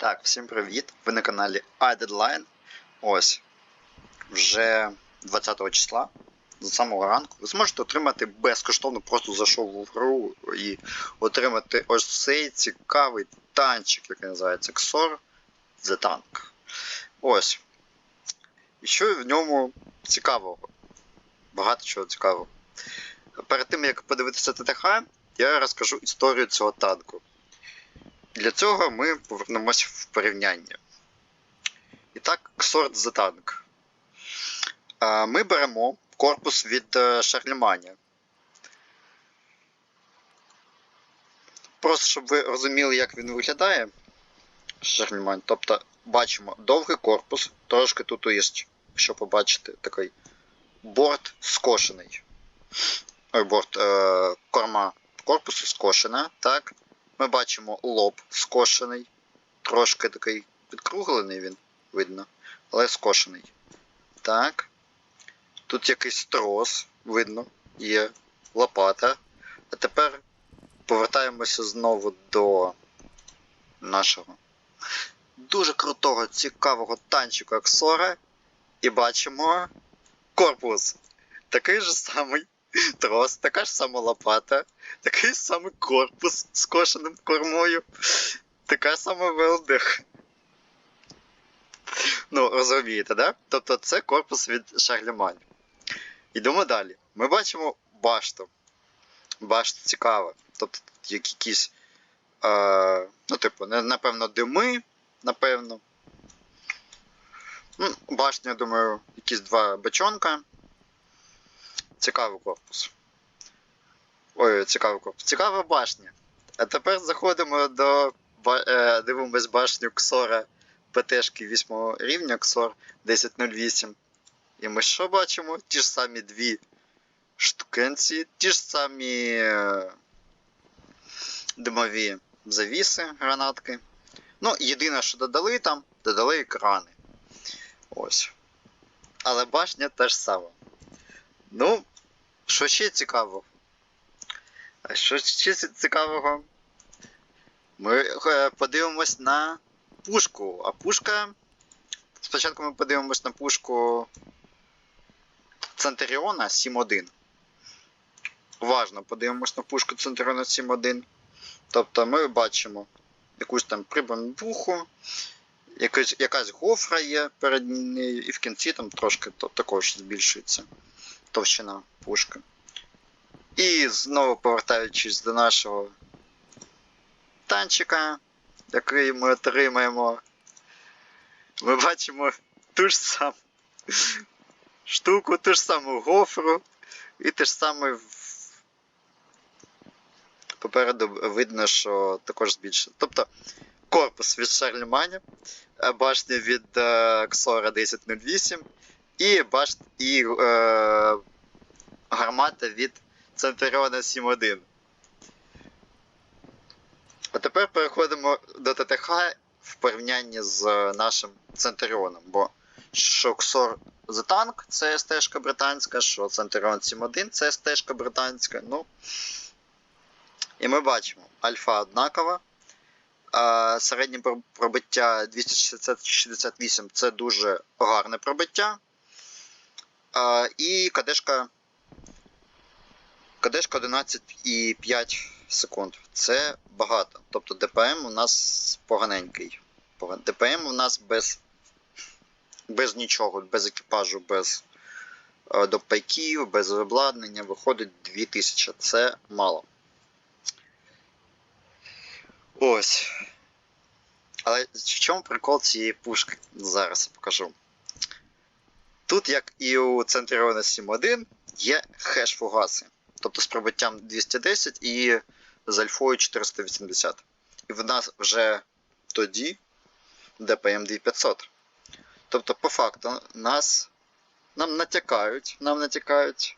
Так, всім привіт! Ви на каналі iDeadline. Ось. Вже 20 числа, з самого ранку, ви зможете отримати безкоштовно, просто зайшов в гру і отримати ось цей цікавий танчик, який називається XOR The Tank. Ось. І що в ньому цікавого? Багато чого цікавого. Перед тим як подивитися ТТХ, я розкажу історію цього танку. Для цього ми повернемось в порівняння. І так, сорт за танк. Ми беремо корпус від Шарлеманя. Просто щоб ви розуміли, як він виглядає. Шарлемань. Тобто бачимо довгий корпус, трошки тут є, що побачити, такий борт скошений. Ой, борт е, корма корпусу скошена, так. Ми бачимо лоб скошений. Трошки такий підкруглений він, видно, але скошений. Так. Тут якийсь трос, видно, є лопата. А тепер повертаємося знову до нашого дуже крутого, цікавого танчика Аксора. І бачимо корпус. Такий же самий трос, така ж сама лопата, такий самий корпус з кошеним кормою, така сама велдих. Ну, розумієте, да? Тобто це корпус від Шарлемань. Йдемо далі. Ми бачимо башту. Башта цікава. Тобто тут якісь. Е, ну, типу, напевно, дими, напевно. Башня, я думаю, якісь два бочонка. Цікавий корпус. Ой, цікавий корпус. Цікава башня. А тепер заходимо до е, дивимось башню Ксора ПТшки 8 рівня Ксор 1008. І ми що бачимо? Ті ж самі дві штукенці, ті ж самі е, димові завіси, гранатки. Ну, єдине, що додали там, додали екрани. Ось. Але башня та ж сама. Ну, що ще цікаво? Що ще цікавого? Ми е, подивимось на пушку. А пушка. Спочатку ми подивимось на пушку Центуріона 7.1. Уважно подивимось на пушку Центуріона 7.1. Тобто ми бачимо якусь там прибамбуху, якась, гофра є перед нею, і в кінці там трошки також збільшується товщина пушки. І знову повертаючись до нашого танчика, який ми отримаємо, ми бачимо ту ж саму штуку, ту ж саму гофру, і те ж саме попереду видно, що також збільшено. Тобто корпус від Шарлеманя, е, башня від е, Ксора 1008 і башт і е, гармата від Центуріона 7.1. А тепер переходимо до ТТХ в порівнянні з нашим Центуріоном, бо що Ксор The Tank це стежка британська, що Центуріон 7.1 це стежка британська. Ну. І ми бачимо, альфа однакова. Середнє пр- пробиття 268 це дуже гарне пробиття. І кадешка Кадешка 11,5 секунд. Це багато. Тобто ДПМ у нас поганенький. ДПМ у нас без, без нічого, без екіпажу, без е, допайків, без обладнання виходить 2000. Це мало. Ось. Але в чому прикол цієї пушки? Зараз я покажу. Тут, як і у Центуріона 7.1, є хеш-фугаси. Тобто з пробиттям 210 і з альфою 480. І в нас вже тоді DPM 2500. Тобто, по факту, нас нам натякають, нам натякають,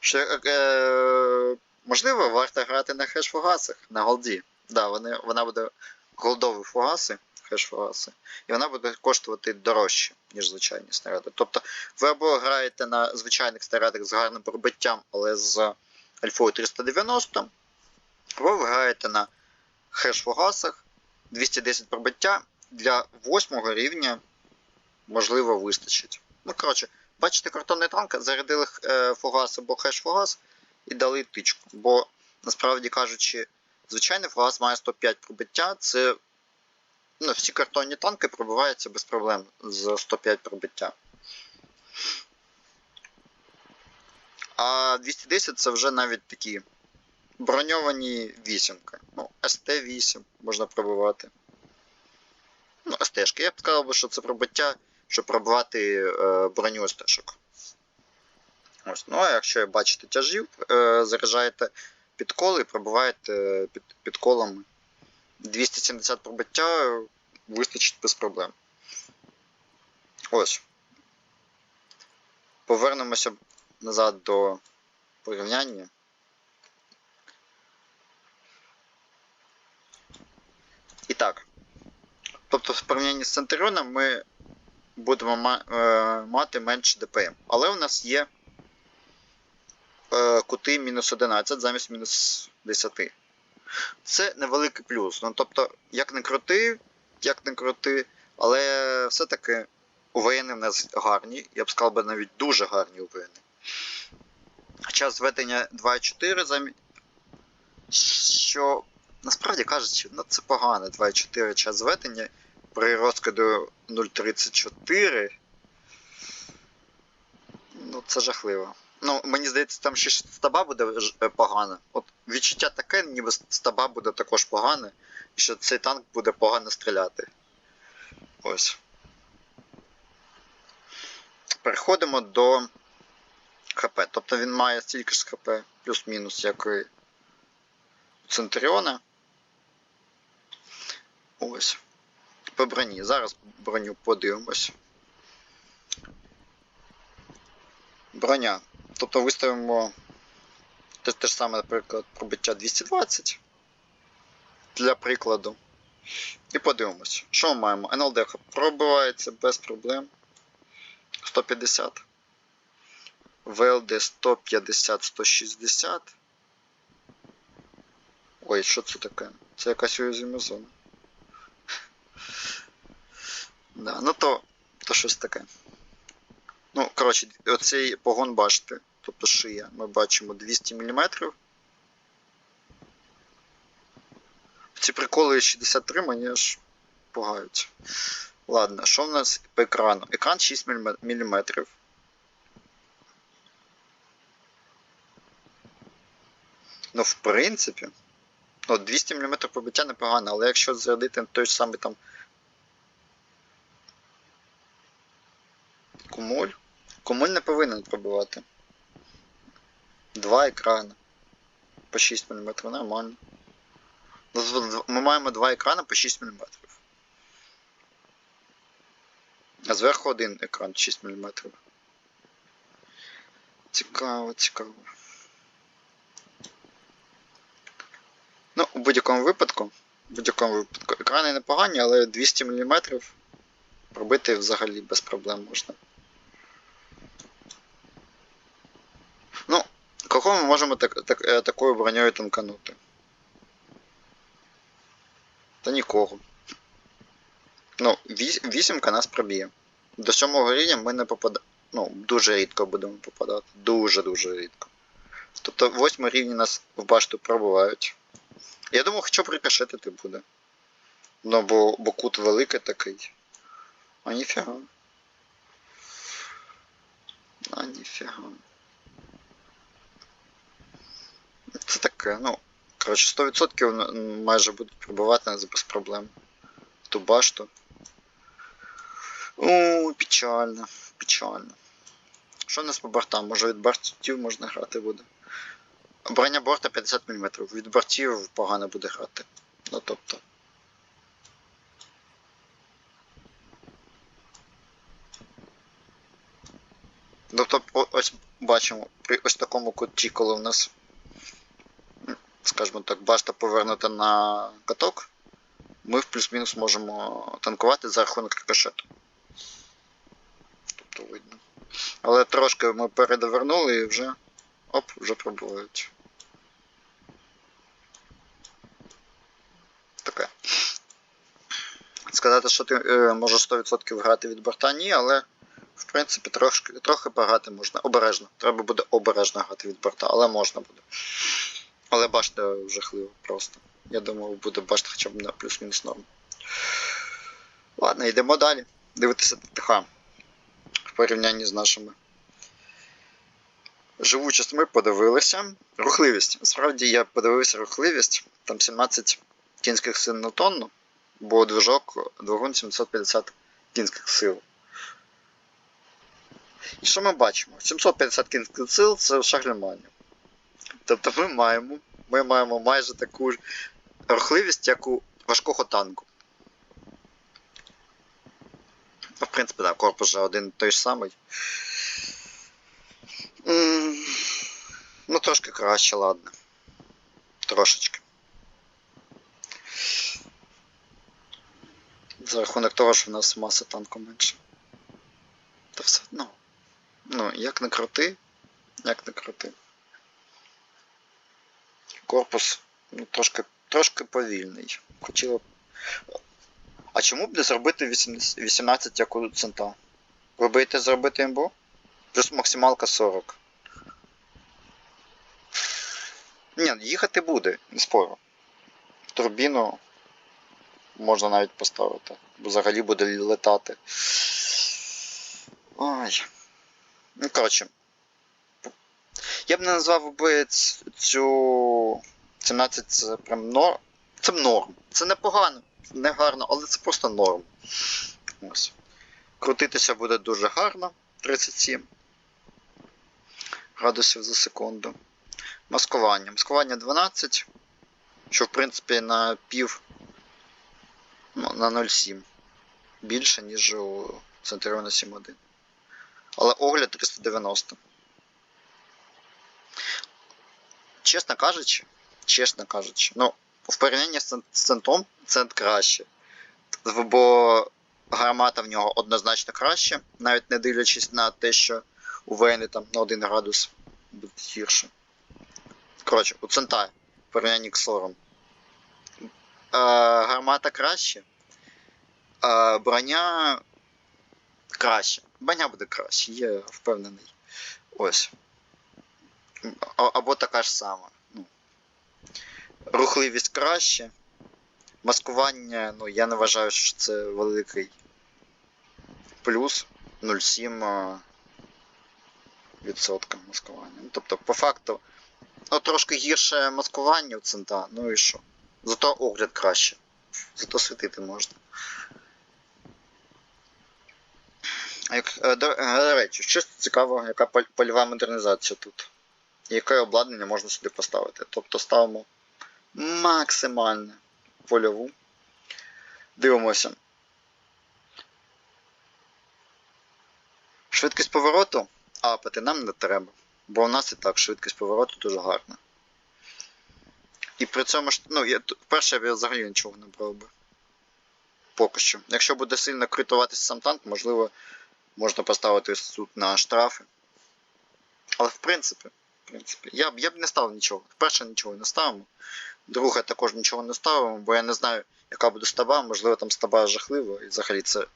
що е, можливо варто грати на хеш-фугасах на голді. Да, вони, вона буде голдові фугаси, хеш-фугаси, і вона буде коштувати дорожче, ніж звичайні снаряди. Тобто ви або граєте на звичайних снарядах з гарним пробиттям, але з альфою 390, або ви граєте на хеш-фугасах 210 пробиття для восьмого рівня можливо вистачить. Ну, коротше, бачите картонний танк, зарядили е, фугас або хеш-фугас і дали тичку. Бо, насправді кажучи, звичайний фугас має 105 пробиття. Це ну, всі картонні танки пробиваються без проблем з 105 пробиття. А 210 це вже навіть такі броньовані вісімки. Ну, СТ-8 можна пробивати. Ну, СТ-шки. Я б сказав, що це пробиття, щоб пробивати е, броню СТ-шок. Ось. Ну, а якщо бачите тяжів, е, заряджаєте підколи і пробиваєте під, під колами. 270 пробиття вистачить без проблем. Ось. Повернемося назад до порівняння. І так. Тобто, в порівнянні з Центріоном ми будемо е, мати менше ДПМ. Але у нас є е, кути мінус 11 замість мінус 10. Це невеликий плюс. Ну, тобто, як не крути, як не крути, але все-таки УВН в нас гарні, я б сказав би навіть дуже гарні УВН. Час зведення 2.4 замість. Що насправді кажучи, ну це погано 2.4 час зведення при розкиду 0.34. Ну, це жахливо. Ну, мені здається, там ще стаба буде е, погана. От відчуття таке, ніби стаба буде також погане, і що цей танк буде погано стріляти. Ось. Переходимо до ХП. Тобто він має стільки ж ХП, плюс-мінус, як і у Центріона. Ось. По броні. Зараз броню подивимось. Броня. Тобто виставимо те, те ж саме, наприклад, пробиття 220 для прикладу. І подивимось, що ми маємо. НЛД пробивається без проблем. 150. ВЛД 150-160. Ой, що це таке? Це якась уязвима зона. Да, ну то, то щось таке. Ну, коротше, оцей погон бачите, тобто шия, ми бачимо 200 мм. Ці приколи 63 мені аж пугають. Ладно, що в нас по екрану? Екран 6 мм. Ну, в принципі. Ну, 200 мм побиття непогано, але якщо зарядити той ж самий там кумуль, кумуль не повинен пробивати. Два екрани. По 6 мм, нормально. Ми маємо два екрани по 6 мм. А зверху один екран 6 мм. Цікаво, цікаво. Ну, у будь-якому випадку, в будь-якому випадку, екрани непогані, але 200 мм пробити взагалі без проблем можна. Ну, ми можемо так, так, е, такою броньою танканути? Та нікого. Ну, вісімка нас проб'є. До сьомого рівня ми не попадаємо. Ну, дуже рідко будемо попадати. Дуже-дуже рідко. Тобто восьмий рівні нас в башту пробувають. Я думав, хоча б рикошетити буде. Ну, бо, бо кут великий такий. А ніфіга. А ніфіга. Це таке, ну. Коротше, 100% майже будуть пробивати без проблем. Ту башту. О, печально, печально. Що в нас по бортам? Може від бортів можна грати буде? Броня борта 50 мм. Від бортів погано буде грати. Ну тобто. Тобто, ось бачимо, при ось такому куті, коли у нас, скажімо так, башта повернута на каток, ми в плюс-мінус можемо танкувати за рахунок рикошету. Тобто видно. Але трошки ми передовернули і вже. Оп, вже пробувають. Таке. Сказати, що ти е, можеш 100% грати від борта, ні, але в принципі трошки, трохи пограти можна. Обережно. Треба буде обережно грати від борта, але можна буде. Але бачите, жахливо просто. Я думав, буде бачити хоча б на плюс-мінус норм. Ладно, йдемо далі. Дивитися ТТХ в порівнянні з нашими. Живучість ми подивилися. Рухливість. Насправді я подивився рухливість. Там 17 кінських сил на тонну, бо движок двигун 750 кінських сил. І що ми бачимо? 750 кінських сил це шаглімання. Тобто ми маємо, ми маємо майже таку ж рухливість, як у важкого танку. Ну, В принципі, так, корпус же один той ж самий. Ну, трошки краще, ладно. Трошечки. За рахунок того, що в нас маса танку менше. Та все одно. Ну, як не крути, як не крути. Корпус ну, трошки, трошки повільний. Хотіло б. А чому б не зробити 18 18 як у цента? Боїтесь зробити імбу? Плюс максималка 40. Ні, їхати буде, не спору. Турбіну можна навіть поставити. Бо взагалі буде летати. Ой. Ну, коротше. Я б не назвав би цю 17 це прям норм. Це норм. Це непогано, не гарно, але це просто норм. Ось. Крутитися буде дуже гарно. 37 градусів за секунду. Маскування. Маскування 12, що в принципі на пів ну, на 0,7 більше, ніж у Centurion 7.1. Але огляд 390. Чесно кажучи, чесно кажучи, ну, в порівнянні з цен- з центом цент краще. Бо гармата в нього однозначно краще, навіть не дивлячись на те, що у Вейни там на 1 градус буде гірше. Коротше, у цента в порівнянні з Сором. Е, гармата краще. Е, броня краще. Броня буде краще, я впевнений. Ось. Або така ж сама. Ну. Рухливість краще. Маскування, ну, я не вважаю, що це великий плюс 0,7 а, відсотка маскування. Ну, тобто, по факту, ну, трошки гірше маскування у цента, ну і що? Зато огляд краще. Зато світити можна. Як, е, до, е, до речі, що цікаво, яка польова модернізація тут? Яке обладнання можна сюди поставити? Тобто ставимо максимальне польову. Дивимося. Швидкість повороту апати нам не треба, бо у нас і так швидкість повороту дуже гарна. І при цьому ну, я, вперше я взагалі нічого не брав би. Поки що. Якщо буде сильно критуватися сам танк, можливо, можна поставити тут на штрафи. Але в принципі, в принципі, я я б не ставив нічого. Вперше нічого не ставимо. Друге також нічого не ставимо, бо я не знаю, яка буде стаба, можливо, там стаба жахлива, і взагалі це.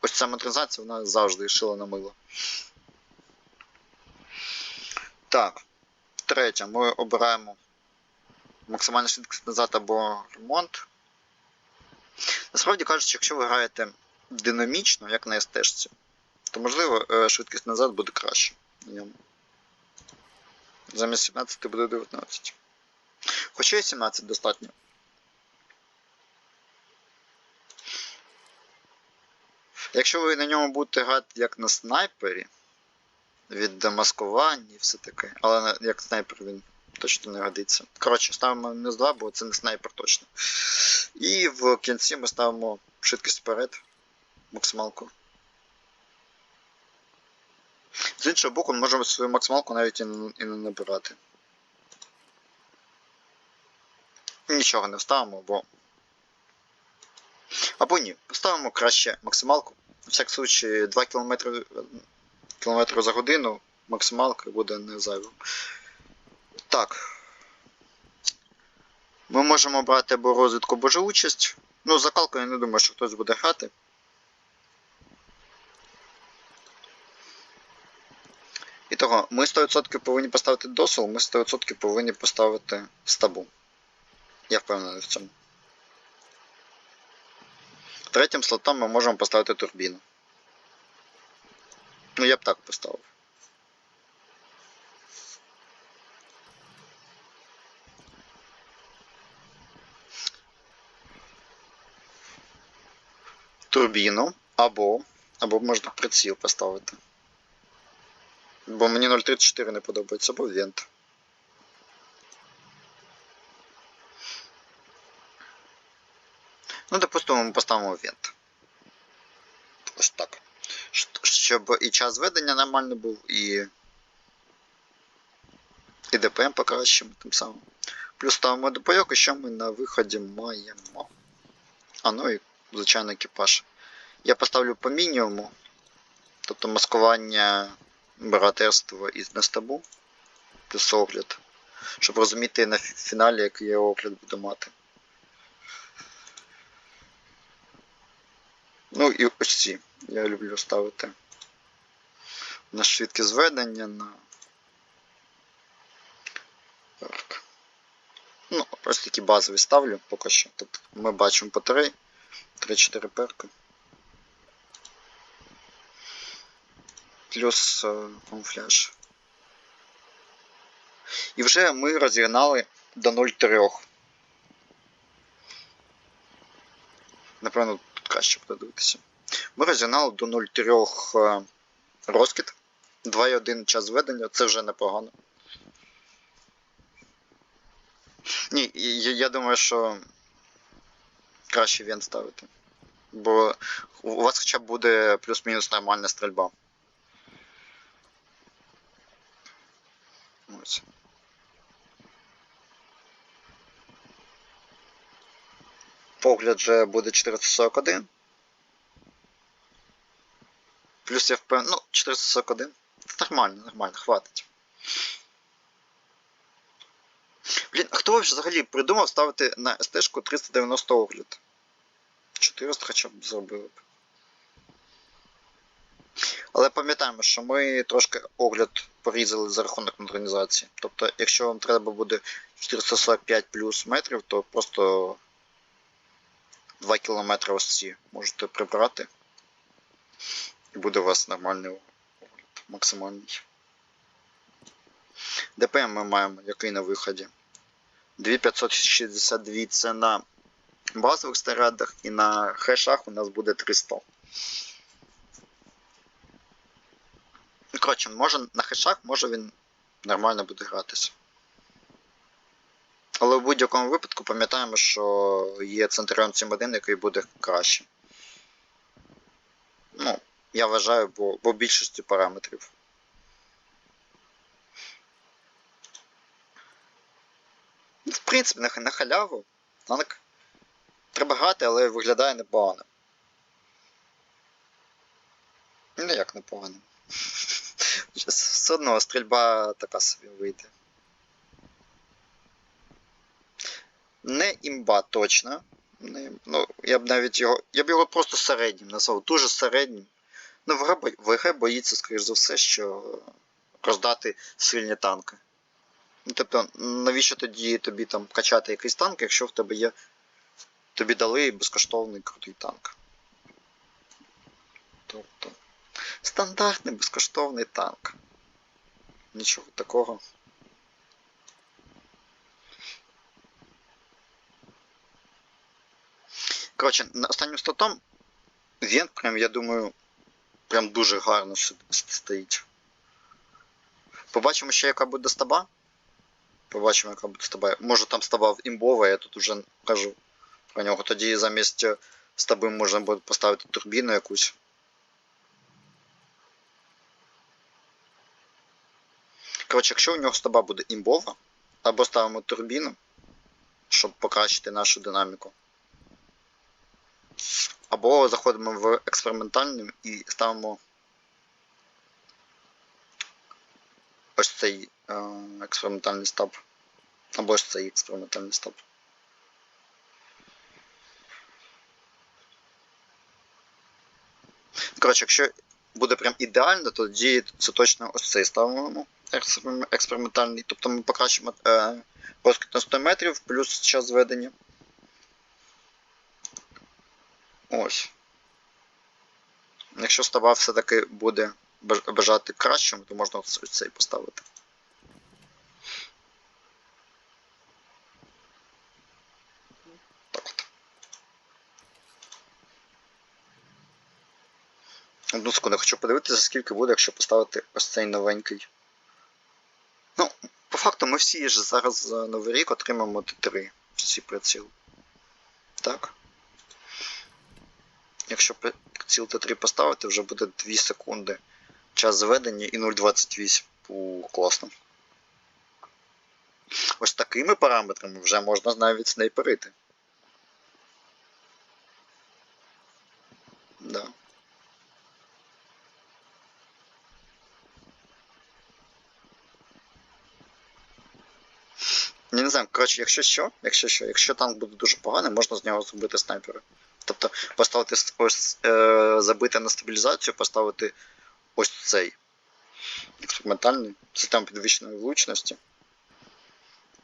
Ось ця моторизація, вона завжди шила на мило. Так. Третє, ми обираємо максимальну швидкість назад або ремонт. Насправді кажучи, якщо ви граєте динамічно, як на СТ, то можливо е, швидкість назад буде краще на ньому. Замість 17 буде 19. Хоча і 17 достатньо. Якщо ви на ньому будете грати як на снайпері, від демаскування і все таке, але як снайпер він точно не годиться. Коротше, ставимо мінус 2, бо це не снайпер точно. І в кінці ми ставимо швидкість вперед, максималку. З іншого боку, ми можемо свою максималку навіть і не, набирати. Нічого не вставимо, бо. Або ні, поставимо краще максималку. На всяк случай 2 км, км за годину максималка буде не зайвим. Так. Ми можемо брати або розвідку, або живучість. Ну, закалку я не думаю, що хтось буде грати. Того, ми 100% повинні поставити досол, ми 100% повинні поставити стабу. Я впевнений в цьому. Третім слотом ми можемо поставити турбіну. Ну, я б так поставив. Турбіну або. Або можна приціл поставити. Бо мені 0.34 не подобається, або вент. Ну, допустимо, ми поставимо вент. Ось так. Щоб і час ведення нормальний був, і. І ДПМ покращимо тим самим. Плюс ставимо допойок, і що ми на виході маємо. А ну і, звичайно, екіпаж. Я поставлю по мінімуму. Тобто маскування братерства із нестабу. Плюс огляд. Щоб розуміти на фіналі, який я огляд буду мати. Ну і ось ці. Я люблю ставити на швидкість зведення, на. Так. Ну, ось такі базові ставлю поки що. Тобто ми бачимо по 3, 3-4 перки. Плюс е, камуфляж. І вже ми розігнали до 0,3. Напевно, тут краще буде дивитися. Ми розігнали до 0,3 е, розкид. 2,1 час ведення, це вже непогано. Ні, я, я думаю, що краще вент ставити. Бо у вас хоча б буде плюс-мінус нормальна стрільба. Ось. Погляд же буде 441. Плюс я впевнений. Ну, 441. Це нормально, нормально, хватить. Блін, а хто взагалі придумав ставити на СТ-шку 390 огляд? 400 хоча б зробили б. Але пам'ятаємо, що ми трошки огляд порізали за рахунок модернізації. Тобто, якщо вам треба буде 445 плюс метрів, то просто 2 кілометри ось ці можете прибрати. І буде у вас нормальний огляд, максимальний. ДПМ ми маємо, який на виході. 2562 це на базових снарядах і на хешах у нас буде 300. Ну, Коротше, може на хешах може він нормально буде гратися. Але в будь-якому випадку пам'ятаємо, що є Centurion 7.1, який буде краще. Ну, я вважаю, бо, бо більшості параметрів. Ну, В принципі, на, на халяву. Танк треба грати, але виглядає непогано. Ну як непогано. Щас Все одно стрільба така собі вийде. Не імба точно. Не, ну, я б навіть його. Я б його просто середнім назвав, дуже середнім. Ну, ВГ, ВГ боїться, скоріш за все, що роздати сильні танки. Ну, тобто, навіщо тоді тобі там качати якийсь танк, якщо в тебе є. Тобі дали безкоштовний крутий танк. Тобто. Стандартний безкоштовний танк. Нічого такого. Коротше, останнім статом він прям, я думаю, прям дуже гарно стоїть. Побачимо ще, яка буде стаба. Побачимо, яка буде стаба. Може там стаба в імбова, я тут вже кажу про нього. Тоді замість е, стаби можна буде поставити турбіну якусь. Коротше, якщо у нього стаба буде імбова, або ставимо турбіну, щоб покращити нашу динаміку. Або заходимо в експериментальний і ставимо ось цей е, експериментальний стаб. Або ось цей експериментальний стаб. Коротше, якщо буде прям ідеально, тоді це точно ось цей ставимо експериментальний. Тобто ми покращимо е, розкид на 100 метрів плюс час зведення. Ось. Якщо става все-таки буде бажати кращим, то можна ось цей поставити. Одну секунду, хочу подивитися, скільки буде, якщо поставити ось цей новенький. Ну, по факту ми всі ж зараз за Новий рік отримаємо Т3 всі приціл. Так. Якщо приціл Т3 поставити, вже буде 2 секунди час зведення і 0,28. Класно. Ось такими параметрами вже можна навіть снайперити. Да. Я не знаю, коротше, якщо що, якщо що, якщо танк буде дуже поганий, можна з нього зробити снайпера. Тобто поставити ось е, забити на стабілізацію, поставити ось цей експериментальний систему підвищеної влучності.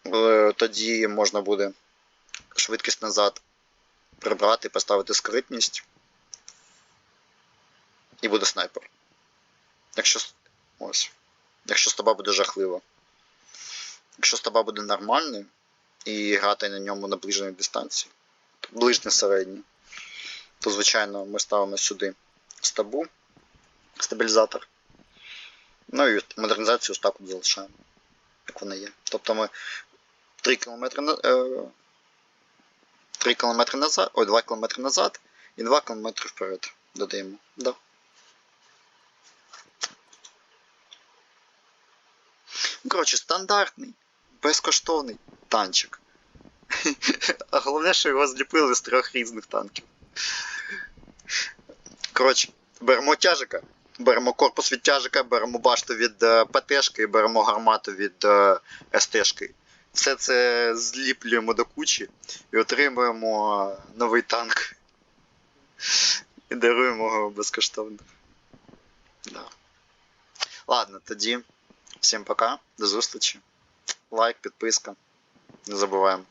Е, тоді можна буде швидкість назад прибрати, поставити скритність. І буде снайпер. Якщо. Ось. Якщо стаба буде жахлива. Якщо стаба буде нормальною і грати на ньому на ближній дистанції, ближнє середнє, то звичайно ми ставимо сюди стабу, стабілізатор. Ну і модернізацію ось так от залишаємо, як вона є. Тобто ми 3 км, е, 3 км назад, ой, 2 км назад і 2 км вперед додаємо. Да. Коротше, стандартний, безкоштовний танчик. А головне, що його зліпили з трьох різних танків. Коротше, беремо тяжика, беремо корпус від тяжика, беремо башту від е, ПТшки, беремо гармату від е, СТшки. Все це зліплюємо до кучі і отримуємо е, новий танк. І даруємо його безкоштовно. Да. Ладно, тоді. Всім пока, до зустрічі. Лайк, підписка. Не забуваємо.